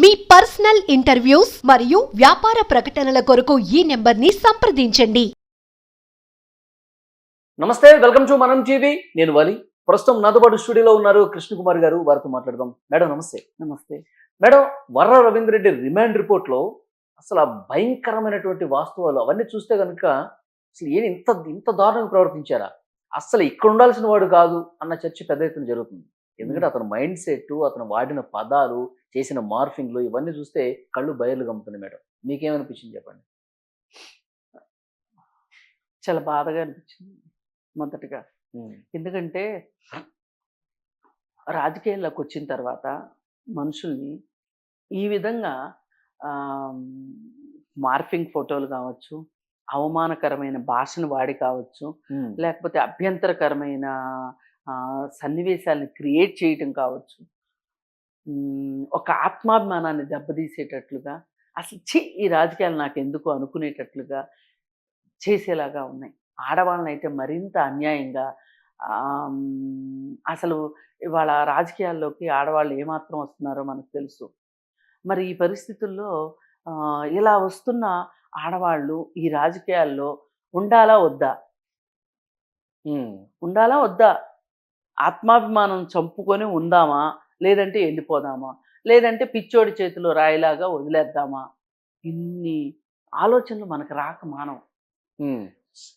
మీ personal interviews మరియు వ్యాపార ప్రకటనల కొరకు ఈ నెంబర్ని సంప్రదించండి. నమస్తే వెల్కమ్ టు మనం టీవీ. నేను వలి. ప్రస్తుతం నాతో పాటు స్టూడియోలో ఉన్నారు కృష్ణకుమార్ గారు. వారితో మాట్లాడదాం. మేడం నమస్తే. నమస్తే. మేడం వర్ర రవీంద్ర రెడ్డి రిమాండ్ రిపోర్ట్లో అసలు ఆ భయంకరమైనటువంటి వాస్తవాలు అవన్నీ చూస్తే కనుక అసలు ఏం ఇంత ఇంత దారుణంగా ప్రవర్తించారా? అసలు ఇక్కడ ఉండాల్సిన వాడు కాదు అన్న చర్చ పెద్ద ఎత్తున జరుగుతుంది. ఎందుకంటే అతని మైండ్ సెట్ అతను వాడిన పదాలు చేసిన మార్ఫింగ్లు ఇవన్నీ చూస్తే కళ్ళు బయలు గమ్ముతుంది మేడం. మీకేమనిపించింది చెప్పండి? చాలా బాధగా అనిపించింది మొదటగా. ఎందుకంటే రాజకీయాల్లోకి వచ్చిన తర్వాత మనుషుల్ని ఈ విధంగా మార్ఫింగ్ ఫోటోలు కావచ్చు అవమానకరమైన భాషను వాడి కావచ్చు. లేకపోతే అభ్యంతరకరమైన సన్నివేశాలను క్రియేట్ చేయటం కావచ్చు. ఒక ఆత్మాభిమానాన్ని దెబ్బతీసేటట్లుగా అసలు ఛీ! ఈ రాజకీయాలు నాకు ఎందుకు అనుకునేటట్లుగా చేసేలాగా ఉన్నాయి. ఆడవాళ్ళని అయితే మరింత అన్యాయంగా అసలు ఇవాళ రాజకీయాల్లోకి ఆడవాళ్ళు ఏమాత్రం వస్తున్నారో మనకు తెలుసు. మరి ఈ పరిస్థితుల్లో ఇలా వస్తున్న ఆడవాళ్ళు ఈ రాజకీయాల్లో ఉండాలా వద్దా. ఉండాలా వద్దా? ఆత్మాభిమానం చంపుకొని ఉందామా? లేదంటే వెళ్ళిపోదామా లేదంటే పిచ్చోడి చేతిలో రాయిలాగా వదిలేద్దామా? ఇన్ని ఆలోచనలు మనకు రాక మానవం.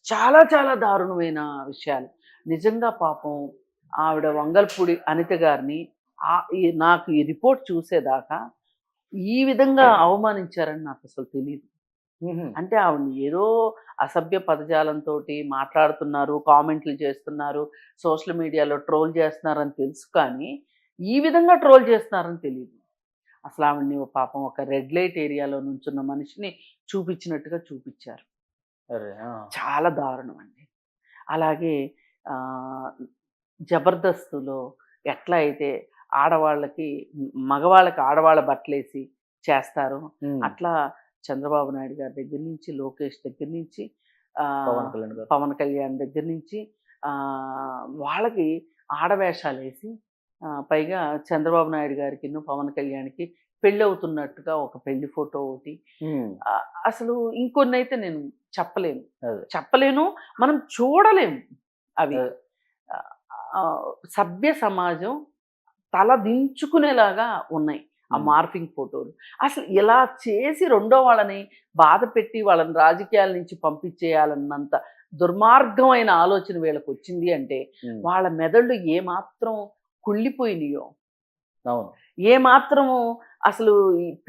చాలా చాలా దారుణమైన విషయాలు. నిజంగా పాపం ఆవిడ వంగల్పూడి అనిత గారిని నాకు ఈ రిపోర్ట్ చూసేదాకా ఈ విధంగా అవమానించారని నాకు అసలు తెలియదు. అంటే ఆవిడని ఏదో అసభ్య పదజాలంతో మాట్లాడుతున్నారు కామెంట్లు చేస్తున్నారు సోషల్ మీడియాలో ట్రోల్ చేస్తున్నారని తెలుసు కానీ ఈ విధంగా ట్రోల్ చేస్తున్నారని తెలియదు అసలు ఆవిడని పాపం ఒక రెడ్ లైట్ ఏరియాలో నుంచున్న మనిషిని చూపించినట్టుగా చూపించారు. చాలా దారుణం అండి అలాగే జబర్దస్తులో ఎట్లా అయితే ఆడవాళ్ళకి మగవాళ్ళకి ఆడవాళ్ళ బట్టలేసి చేస్తారు. అట్లా చంద్రబాబు నాయుడు గారి దగ్గర నుంచి లోకేష్ దగ్గర నుంచి పవన్ కళ్యాణ్ దగ్గర నుంచి ఆ, వాళ్ళకి ఆడవేషాలు వేసి పైగా చంద్రబాబు నాయుడు గారికి పవన్ కళ్యాణ్కి పెళ్ళి అవుతున్నట్టుగా ఒక పెళ్ళి ఫోటో ఒకటి. అసలు ఇంకొన్ని అయితే నేను చెప్పలేను. చెప్పలేను మనం చూడలేము అవి. సభ్య సమాజం తల దించుకునేలాగా ఉన్నాయి. ఆ. మార్ఫింగ్ ఫోటోలు. అసలు ఇలా చేసి రెండో వాళ్ళని బాధ పెట్టి వాళ్ళని రాజకీయాల నుంచి పంపించేయాలన్నంత దుర్మార్గమైన ఆలోచన వీళ్ళకి వచ్చింది అంటే. వాళ్ళ మెదళ్ళు ఏమాత్రం కుళ్ళిపోయినాయో. అవును. ఏమాత్రము అసలు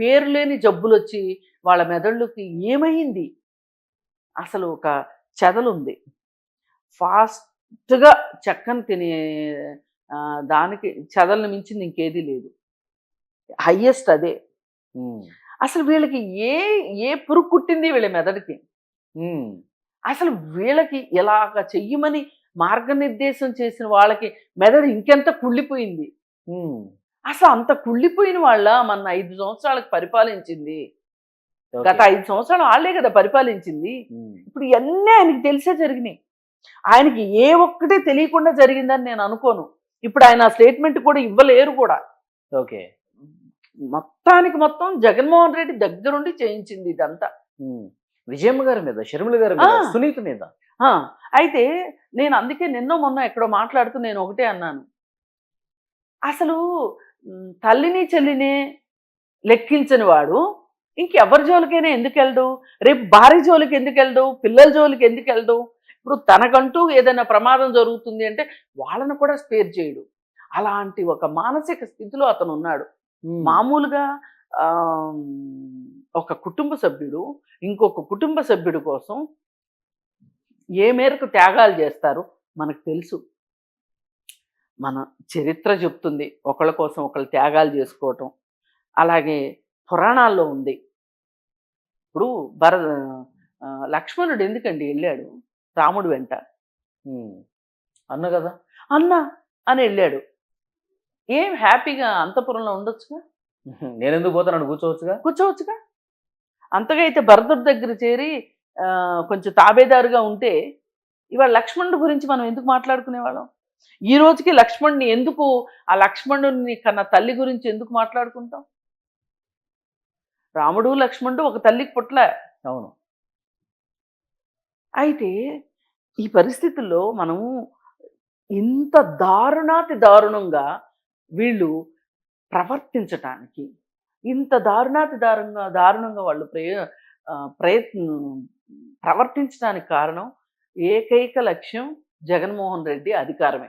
పేరు లేని జబ్బులు వచ్చి వాళ్ళ మెదళ్ళకి ఏమైంది? అసలు ఒక చెదలుంది. ఫాస్ట్గా చెక్కను తినే దానికి చెదలను మించింది ఇంకేదీ లేదు. హయ్యెస్ట్ అదే. అసలు వీళ్ళకి ఏ ఏ పురుగు కుట్టింది వీళ్ళ మెదడుకి. అసలు వీళ్ళకి ఎలాగ చెయ్యమని మార్గనిర్దేశం చేసిన వాళ్ళకి మెదడు ఇంకెంత కుళ్ళిపోయింది. అసలు అంత కుళ్ళిపోయిన వాళ్ళ మన ఐదు సంవత్సరాలకు పరిపాలించింది. గత ఐదు సంవత్సరాలు వాళ్ళే కదా పరిపాలించింది. ఇప్పుడు ఇవన్నీ ఆయనకి తెలిసే జరిగినాయి ఆయనకి ఏ ఒక్కటే తెలియకుండా జరిగిందని నేను అనుకోను ఇప్పుడు ఆయన స్టేట్మెంట్ కూడా ఇవ్వలేరు కూడా ఓకే మొత్తానికి మొత్తం జగన్మోహన్ రెడ్డి దగ్గరుండి చేయించింది ఇదంతా. విజయమ్మ గారి మీద షర్మిల గారి మీద. సునీత మీద. అయితే నేను అందుకే నిన్నో మొన్న ఎక్కడో మాట్లాడుతూ నేను ఒకటే అన్నాను. అసలు తల్లిని చెల్లిని లెక్కించని వాడు ఇంకెవరి జోలికైనా ఎందుకు వెళ్ళడు రేపు భార్య జోలికి ఎందుకు వెళ్ళడు పిల్లల జోలికి ఎందుకు వెళ్ళడు ఇప్పుడు తనకంటూ ఏదైనా ప్రమాదం జరుగుతుంది అంటే వాళ్ళను కూడా స్పేర్ చేయడు. అలాంటి ఒక మానసిక స్థితిలో అతను ఉన్నాడు. మామూలుగా ఒక కుటుంబ సభ్యుడు ఇంకొక కుటుంబ సభ్యుడి కోసం ఏ మేరకు త్యాగాలు చేస్తారు మనకు తెలుసు. మన చరిత్ర చెప్తుంది. ఒకళ్ళ కోసం ఒకళ్ళు త్యాగాలు చేసుకోవటం. అలాగే పురాణాల్లో ఉంది. ఇప్పుడు భర లక్ష్మణుడు ఎందుకండి వెళ్ళాడు? రాముడు వెంట. అన్న కదా? అన్న అని వెళ్ళాడు. ఏం హ్యాపీగా అంతపురంలో ఉండొచ్చుగా? నేను ఎందుకు పోతాను కూర్చోవచ్చుగా? కూర్చోవచ్చుగా? అంతగా అయితే భరతుడి దగ్గర చేరి కొంచెం తాబేదారుగా ఉంటే ఇవాళ లక్ష్మణుడి గురించి మనం ఎందుకు మాట్లాడుకునేవాళ్ళం? ఈ రోజుకి లక్ష్మణుని ఎందుకు ఆ లక్ష్మణుని కన్నా తల్లి గురించి ఎందుకు మాట్లాడుకుంటాం? రాముడు లక్ష్మణుడు ఒక తల్లికి పుట్ల అవును. అయితే ఈ పరిస్థితుల్లో మనము ఇంత దారుణాతి దారుణంగా వీళ్ళు ప్రవర్తించటానికి ఇంత దారుణాతి దారుణంగా దారుణంగా వాళ్ళు ప్రయ ప్రయత్నం ప్రవర్తించడానికి కారణం ఏకైక లక్ష్యం జగన్మోహన్ రెడ్డి అధికారమే.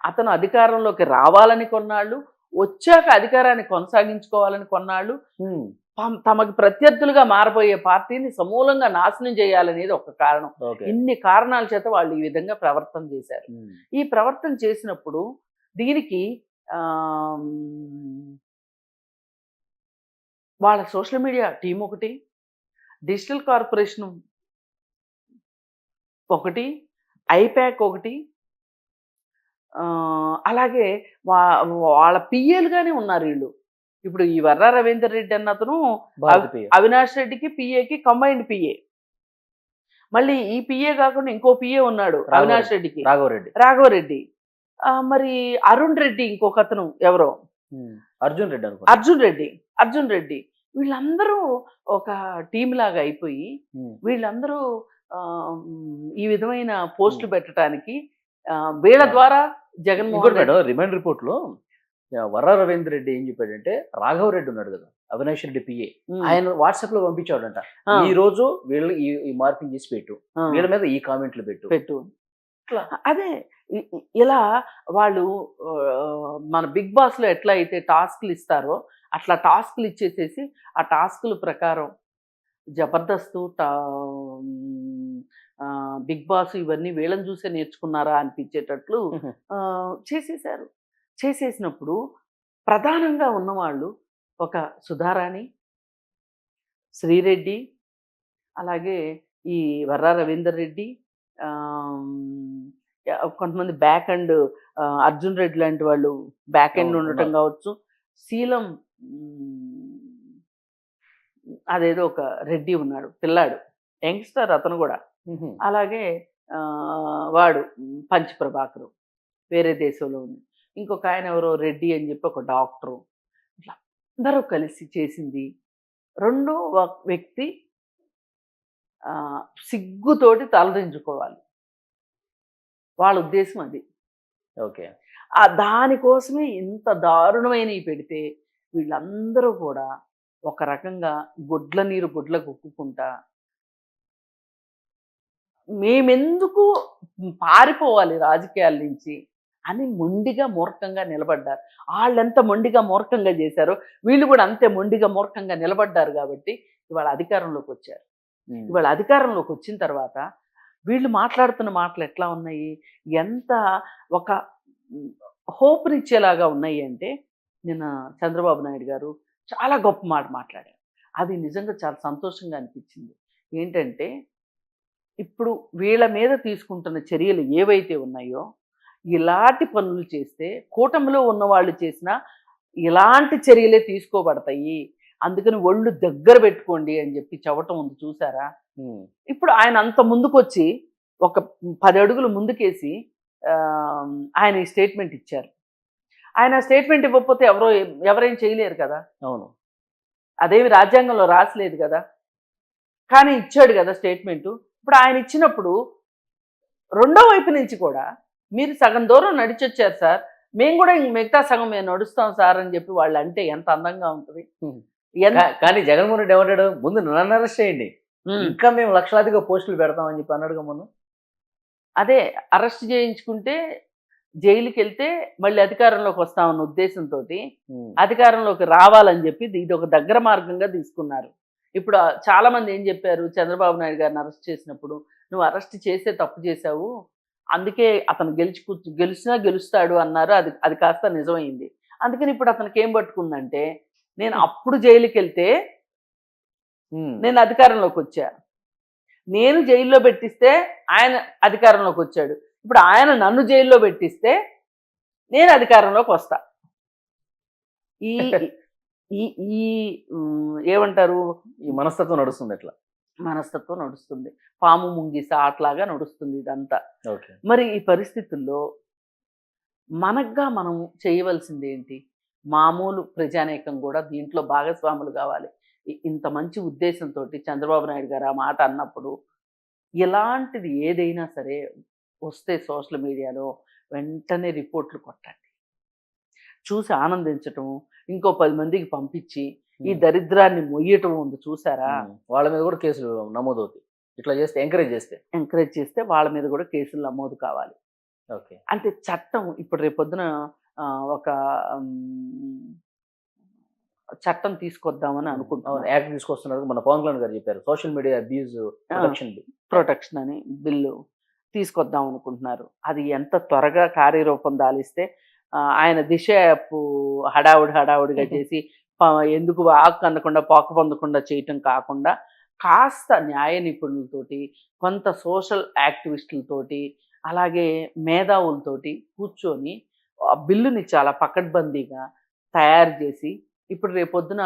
అతను అధికారంలోకి రావాలని కొన్నాళ్ళు వచ్చాక అధికారాన్ని కొనసాగించుకోవాలని కొన్నాళ్ళు తమకి ప్రత్యర్థులుగా మారబోయే పార్టీని సమూలంగా నాశనం చేయాలనేది ఒక కారణం. ఇన్ని కారణాల చేత వాళ్ళు ఈ విధంగా ప్రవర్తన చేశారు. ఈ ప్రవర్తన చేసినప్పుడు దీనికి వాళ్ళ సోషల్ మీడియా టీం ఒకటి డిజిటల్ కార్పొరేషన్ ఒకటి ఐప్యాక్ ఒకటి అలాగే వా వాళ్ళ పిఏలుగానే ఉన్నారు వీళ్ళు. ఇప్పుడు ఈ వర్రా రవీందర్ రెడ్డి అన్న అతను అవినాష్ రెడ్డికి పిఏకి కంబైన్డ్ పిఏ. మళ్ళీ ఈ పిఏ కాకుండా ఇంకో పిఏ ఉన్నాడు. అవినాష్ రెడ్డికి. రాఘవరెడ్డి రాఘవరెడ్డి మరి అరుణ్ రెడ్డి ఇంకొక అతను ఎవరో అర్జున్ రెడ్డి అనుకో అర్జున్ రెడ్డి. అర్జున్ రెడ్డి. వీళ్ళందరూ ఒక టీం లాగా అయిపోయి వీళ్ళందరూ ఈ విధమైన పోస్టులు పెట్టడానికి వీళ్ళ ద్వారా జగన్మోహన్ రెడ్డి మేడం రిమైండ్ రిపోర్ట్లో ఆ, వర్ర రవీంద్ర రెడ్డి ఏం చెప్పాడంటే అవినాష్ రెడ్డి ఉన్నాడు కదా అవినాష్ రెడ్డి పిఏ ఆయన వాట్సాప్లో పంపించాడంట ఈ రోజు వీళ్ళు ఈ మార్కింగ్ చేసి పెట్టు. వీళ్ళ మీద ఈ కామెంట్లు పెట్టు. పెట్టు. అదే ఇలా వాళ్ళు మన బిగ్ బాస్లో ఎట్లా అయితే టాస్క్లు ఇస్తారో అట్లా టాస్క్లు ఇచ్చేసేసి ఆ టాస్కుల ప్రకారం జబర్దస్త్ బిగ్ బాస్ ఇవన్నీ వీళ్ళని చూసే నేర్చుకున్నారా అనిపించేటట్లు చేసేసారు. చేసేసినప్పుడు ప్రధానంగా ఉన్నవాళ్ళు ఒక సుధారాణి శ్రీరెడ్డి అలాగే ఈ వర్రా రవీందర్ రెడ్డి కొంతమంది బ్యాక్ అండ్ అర్జున్ రెడ్డి లాంటి వాళ్ళు బ్యాక్ ఎండ్ అవును, ఉండటం. కావచ్చు. శీలం అదేదో ఒక రెడ్డి ఉన్నాడు పిల్లాడు యంగ్స్టర్ అతను కూడా. అలాగే వాడు పంచ్ ప్రభాకరు వేరే దేశంలో ఉంది ఇంకొక ఆయన ఎవరో రెడ్డి అని చెప్పి ఒక డాక్టరు. ఇట్లా అందరూ కలిసి చేసింది రెండో వ్యక్తి సిగ్గుతోటి తలదించుకోవాలి. వాళ్ళ ఉద్దేశం అది. ఓకే. ఆ దానికోసమే ఇంత దారుణమైనవి పెడితే వీళ్ళందరూ కూడా ఒక రకంగా గుడ్ల నీరు గుడ్ల కుక్కుకుంటా మేమెందుకు పారిపోవాలి రాజకీయాల నుంచి అని మొండిగా మూర్ఖంగా నిలబడ్డారు. వాళ్ళెంత మొండిగా మూర్ఖంగా చేశారో వీళ్ళు కూడా అంతే మొండిగా మూర్ఖంగా నిలబడ్డారు కాబట్టి ఇవాళ అధికారంలోకి వచ్చారు. ఇవాళ అధికారంలోకి వచ్చిన తర్వాత వీళ్ళు మాట్లాడుతున్న మాటలు ఎట్లా ఉన్నాయి? ఎంత ఒక హోప్నిచ్చేలాగా ఉన్నాయి అంటే నిన్న చంద్రబాబు నాయుడు గారు చాలా గొప్ప మాట మాట్లాడారు. అది నిజంగా చాలా సంతోషంగా అనిపించింది. ఏంటంటే ఇప్పుడు వీళ్ళ మీద తీసుకుంటున్న చర్యలు ఏవైతే ఉన్నాయో ఇలాంటి పనులు చేస్తే కూటమిలో ఉన్న వాళ్ళు చేసిన ఇలాంటి చర్యలే తీసుకోబడతాయి. అందుకని ఒళ్ళు దగ్గర పెట్టుకోండి అని చెప్పి చవటం ఉంది చూసారా? ఇప్పుడు ఆయన అంత ముందుకొచ్చి ఒక పది అడుగులు ముందుకేసి ఆయన ఈ స్టేట్మెంట్ ఇచ్చారు. ఆయన స్టేట్మెంట్ ఇవ్వకపోతే ఎవరో ఎవరేం చేయలేరు కదా? అవును. అదేమి రాజ్యాంగంలో రాసలేదు కదా? కానీ ఇచ్చాడు కదా స్టేట్మెంటు. ఇప్పుడు ఆయన ఇచ్చినప్పుడు రెండో వైపు నుంచి కూడా మీరు సగం దూరం నడిచొచ్చారు సార్. మేము కూడా ఇంక మిగతా సగం మేము నడుస్తాం సార్ అని చెప్పి వాళ్ళు అంటే ఎంత అందంగా ఉంటుంది. కానీ జగన్మోహన్ రెడ్డి ఏమంటాడు? ముందు నన్ను అరెస్ట్ చేయండి. ఇంకా మేము లక్షలాదిగా పోస్టులు పెడతామని చెప్పి అన్నాడుగా మొన్న. అదే అరెస్ట్ చేయించుకుంటే జైలుకి వెళ్తే మళ్ళీ అధికారంలోకి వస్తామన్న ఉద్దేశంతో. అధికారంలోకి రావాలని చెప్పి ఇది ఒక దగ్గర మార్గంగా తీసుకున్నారు. ఇప్పుడు చాలా మంది ఏం చెప్పారు? చంద్రబాబు నాయుడు గారిని అరెస్ట్ చేసినప్పుడు నువ్వు అరెస్ట్ చేసే తప్పు చేశావు. అందుకే అతను గెలిచి కూర్చు గెలిచినా గెలుస్తాడు అన్నారు. అది అది కాస్త నిజమైంది. అందుకని ఇప్పుడు అతనికి ఏం పట్టుకుందంటే నేను అప్పుడు జైలుకి వెళ్తే. నేను అధికారంలోకి వచ్చా. నేను జైల్లో పెట్టిస్తే ఆయన అధికారంలోకి వచ్చాడు. ఇప్పుడు ఆయన నన్ను జైల్లో పెట్టిస్తే నేను అధికారంలోకి వస్తా. ఈ ఈ ఏమంటారు? ఈ మనస్తత్వం నడుస్తుంది ఎట్లా మనస్తత్వం నడుస్తుంది. పాము ముంగిస ఆటలాగా నడుస్తుంది ఇదంతా. మరి ఈ పరిస్థితుల్లో మనగ్గా మనం చేయవలసింది ఏంటి మామూలు ప్రజానేకం కూడా దీంట్లో భాగస్వాములు కావాలి. ఇంత మంచి ఉద్దేశంతో చంద్రబాబు నాయుడు గారు ఆ మాట అన్నప్పుడు ఇలాంటిది ఏదైనా సరే వస్తే సోషల్ మీడియాలో వెంటనే రిపోర్ట్లు కొట్టండి. చూసి ఆనందించటం ఇంకో పది మందికి పంపించి ఈ దరిద్రాన్ని మొయ్యటం ఉంది చూసారా. వాళ్ళ మీద కూడా కేసులు నమోదవుతాయి. ఇట్లా చేస్తే ఎంకరేజ్ చేస్తే. ఎంకరేజ్ చేస్తే వాళ్ళ మీద కూడా కేసులు నమోదు కావాలి. ఓకే. అంటే చట్టం ఇప్పుడు రేపొద్దున ఒక చట్టం తీసుకొద్దామని అవును. అనుకుంటున్నాను యాక్ట్ తీసుకొస్తున్నారు. మన పవన్ కళ్యాణ్ గారు చెప్పారు. Social media abuse protection bill. Protection అని బిల్లు తీసుకొద్దాం అనుకుంటున్నారు. అది ఎంత త్వరగా కార్యరూపం దాలిస్తే ఆయన దిశ హడావుడి హడావుడిగా చేసి ఎందుకు ఆకు అందకుండా పాకు పొందకుండా చేయటం కాకుండా కాస్త న్యాయ నిపుణులతోటి కొంత సోషల్ యాక్టివిస్టులతోటి అలాగే మేధావులతోటి కూర్చొని బిల్లుని చాలా పకడ్బందీగా తయారు చేసి ఇప్పుడు రేపొద్దున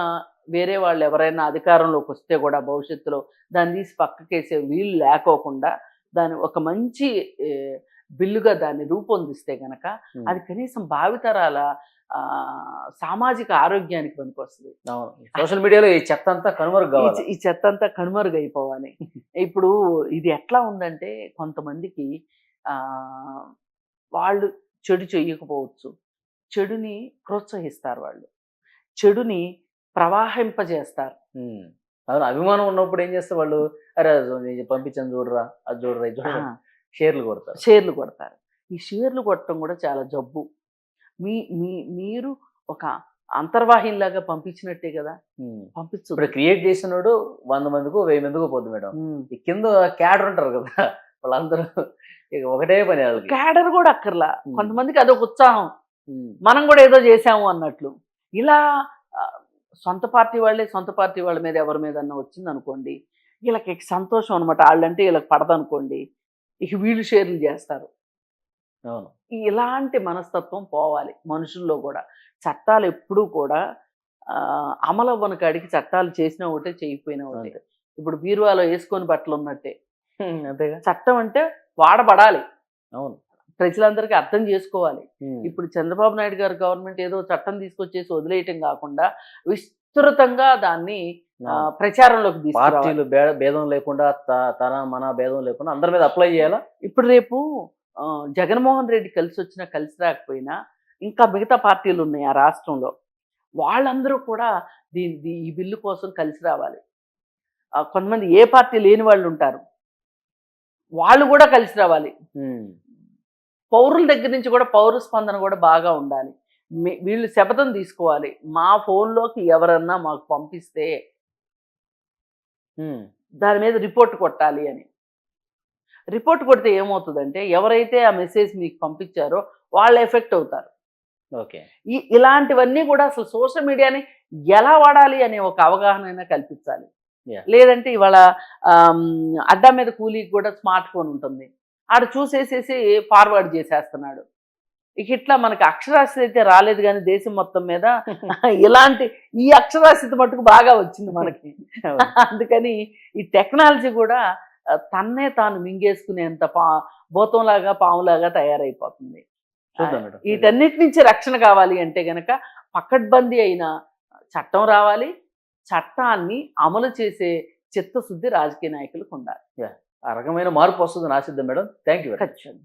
వేరే వాళ్ళు ఎవరైనా అధికారంలోకి వస్తే కూడా భవిష్యత్తులో దాన్ని తీసి పక్కకేసే వీలు లేకోకుండా దాన్ని ఒక మంచి బిల్లుగా దాన్ని రూపొందిస్తే గనక అది కనీసం భావితరాల సామాజిక ఆరోగ్యానికి పనికొస్తుంది. సోషల్ మీడియాలో ఈ చెత్త అంతా కనుమరుగు ఈ కావాలి. చె- ఈ చెత్త అంతా కనుమరుగైపోవాలి. ఇప్పుడు ఇది ఎట్లా ఉందంటే కొంతమందికి వాళ్ళు చెడు చెయ్యకపోవచ్చు. చెడుని ప్రోత్సహిస్తారు వాళ్ళు. చెడుని ప్రవాహింపజేస్తారు. అవును అభిమానం ఉన్నప్పుడు ఏం చేస్తే వాళ్ళు? అరే పంపించాను చూడరా అది చూడరా చూడరా షేర్లు కొడతారు. షేర్లు కొడతారు. ఈ షేర్లు కొట్టడం కూడా చాలా జబ్బు. మీ మీ మీరు ఒక అంతర్వాహినిలాగా పంపించినట్టే కదా. పంపించు ఇప్పుడు క్రియేట్ చేసినోడు వంద మందికో వెయ్యి మందికో పోద్ది మేడం. ఈ కింద క్యాడర్ ఉంటారు కదా వాళ్ళందరూ ఇక ఒకటే పని వాళ్ళకి. క్యాడర్ కూడా అక్కర్లా. కొంతమందికి అదొక ఉత్సాహం. మనం కూడా ఏదో చేసాము అన్నట్లు. ఇలా సొంత పార్టీ వాళ్ళే సొంత పార్టీ వాళ్ళ మీద ఎవరి మీద అన్న వచ్చింది అనుకోండి వీళ్ళకి సంతోషం అనమాట వాళ్ళంటే వీళ్ళకి పడదనుకోండి ఇక వీళ్ళు షేర్లు చేస్తారు. అవును. ఇలాంటి మనస్తత్వం పోవాలి మనుషుల్లో కూడా. చట్టాలు ఎప్పుడూ కూడా ఆ, అమలు అవ్వని కాడికి చట్టాలు చేసినా ఒకటే చేయకపోయినా ఒకటే. ఇప్పుడు బీరువాలో వేసుకొని బట్టలు ఉన్నట్టే అంతేగా. చట్టం అంటే వాడబడాలి. అవును. ప్రజలందరికీ అర్థం చేసుకోవాలి. ఇప్పుడు చంద్రబాబు నాయుడు గారి గవర్నమెంట్ ఏదో చట్టం తీసుకొచ్చేసి వదిలేయటం కాకుండా విస్తృతంగా దాన్ని. ప్రచారంలోకి పార్టీలు భేదం లేకుండా తన మన భేదం లేకుండా అందరి మీద అప్లై చేయాలా? ఇప్పుడు రేపు జగన్మోహన్ రెడ్డి కలిసి వచ్చినా కలిసి రాకపోయినా ఇంకా మిగతా పార్టీలు ఉన్నాయి ఆ రాష్ట్రంలో. వాళ్ళందరూ కూడా దీని ఈ బిల్లు కోసం కలిసి రావాలి. కొంతమంది ఏ పార్టీ లేని వాళ్ళు ఉంటారు. వాళ్ళు కూడా కలిసి రావాలి. పౌరుల దగ్గర నుంచి కూడా పౌర స్పందన కూడా బాగా ఉండాలి. వీళ్ళు శపథం తీసుకోవాలి. మా ఫోన్లోకి ఎవరన్నా మాకు పంపిస్తే. దాని మీద రిపోర్ట్ కొట్టాలి అని. రిపోర్ట్ కొడితే ఏమవుతుందంటే ఎవరైతే ఆ మెసేజ్ మీకు పంపించారో వాళ్ళు ఎఫెక్ట్ అవుతారు. ఓకే. ఈ ఇలాంటివన్నీ కూడా అసలు సోషల్ మీడియాని ఎలా వాడాలి అనే ఒక అవగాహన అయినా కల్పించాలి. లేదంటే ఇవాళ అడ్డా మీద కూలీకి కూడా స్మార్ట్ ఫోన్ ఉంటుంది. ఆడ చూసేసేసి ఫార్వర్డ్ చేసేస్తున్నాడు. ఇక ఇట్లా మనకి అక్షరాస్యత అయితే రాలేదు కానీ దేశం మొత్తం మీద ఇలాంటి ఈ అక్షరాస్యత మటుకు బాగా వచ్చింది మనకి. అందుకని ఈ టెక్నాలజీ కూడా తన్నే తాను మింగేసుకునేంత పా భూతంలాగా పాములాగా తయారైపోతుంది. వీటన్నిటి నుంచి రక్షణ కావాలి అంటే గనక పకడ్బందీ అయిన చట్టం రావాలి. చట్టాన్ని అమలు చేసే చిత్తశుద్ధి రాజకీయ నాయకులకు ఉండాలి. ఆ రకమైన మార్పు వస్తుంది ఆశిద్దాం మేడం. థ్యాంక్ యూ ఖచ్చితంగా.